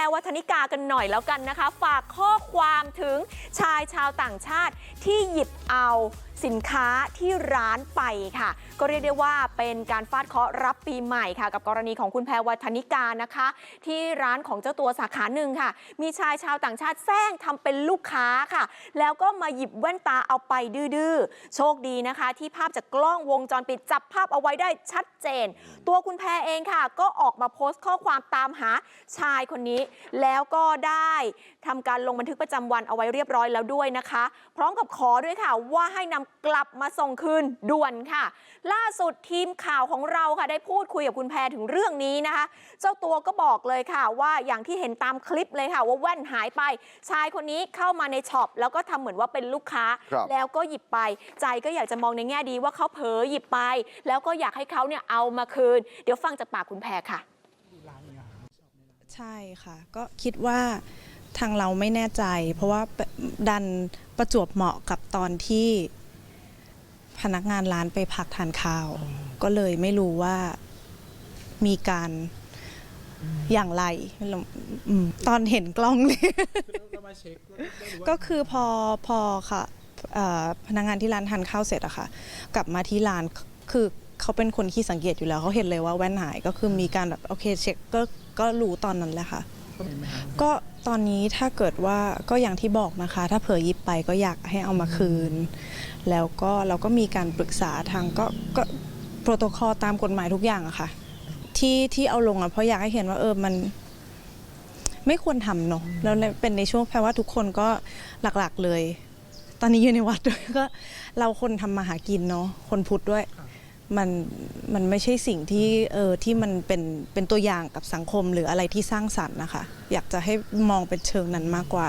รวัฒนิกากันหน่อยแล้วกันนะคะ ฝากข้อความถึงชายชาวต่างชาติที่หยิบเอา สินค้าที่ร้านไปค่ะ ก็เรียกได้ว่าเป็นการฟาดเคราะห์รับปีใหม่ค่ะ กับกรณีของคุณแพรวัฒนิกานะคะ ที่ร้านของเจ้าตัวสาขาหนึ่งค่ะ มีชายชาวต่างชาติแซงทำเป็นลูกค้าค่ะ แล้วก็มาหยิบแว่นตาเอาไปดื้อโชคดีนะคะ ที่ภาพจากกล้องวงจรปิดจับภาพเอาไว้ได้ชัดเจน ตัวคุณแพรเองค่ะ ก็ออกมาโพสต์ข้อความตามหาชายคนนี้ แล้วก็ได้ทำการลงบันทึกประจำวันเอาไว้เรียบร้อยแล้วด้วยนะคะ พร้อมกับขอด้วยค่ะว่าให้นำกลับมาส่งคืนด่วนค่ะ ล่าสุดทีมข่าวของเราค่ะได้พูดคุยกับคุณแพรถึงเรื่องนี้นะคะ เจ้าตัวก็บอกเลยค่ะ ว่าอย่างที่เห็นตามคลิปเลยค่ะ ว่าแว่นหายไป ชายคนนี้เข้ามาในช็อปแล้วก็ทำเหมือนว่าเป็นลูกค้า ครับแล้วก็หยิบไป ใจก็อยากจะมองในแง่ดีว่าเขาเผลอหยิบไป แล้วก็อยากให้เขาเนี่ยเอามาคืน เดี๋ยวฟังจากปากคุณแพรค่ะ ใช่ค่ะ ก็คิดว่าทางเราไม่แน่ใจ เพราะว่าดันประจวบเหมาะกับตอนที่ พนักงานร้านไปพักทานข้าว ก็เลยไม่รู้ว่ามีการอย่างไรอืมตอนเห็นกล้องเลยเรามาเช็คได้รู้ว่าก็คือพอพอค่ะเอ่อพนักงานที่ร้านทานข้าวเสร็จอะค่ะ กลับมาที่ร้านคือเขาเป็นคนขี้สังเกตอยู่แล้วเขาเห็นเลยว่าแว่นหายก็คือมีการแบบโอเคเช็คก็ก็รู้ตอนนั้นแหละค่ะ ก็ตอนนี้ถ้าเกิดว่าก็อย่างที่บอกนะคะ ถ้าเผลอยิบไปก็อยากให้เอามาคืน แล้วก็เราก็มีการปรึกษาทางก็ก็โปรโตคอลตามกฎหมายทุกอย่างอะค่ะ ที่ที่เอาลงอะเพราะอยากให้เห็นว่าเออมันไม่ควรทำเนาะแล้วในเป็นในช่วงแปลว่าทุกคนก็หลักๆเลย ตอนนี้อยู่ในวัดด้วยก็เราคนทำมาหากินเนาะคนพุทธด้วย มันมันไม่ใช่สิ่งที่เออที่มันเป็นเป็นตัวอย่างกับสังคมหรืออะไรที่สร้างสรรค์นะคะ อยากจะให้มองเป็นเชิงนั้นมากกว่า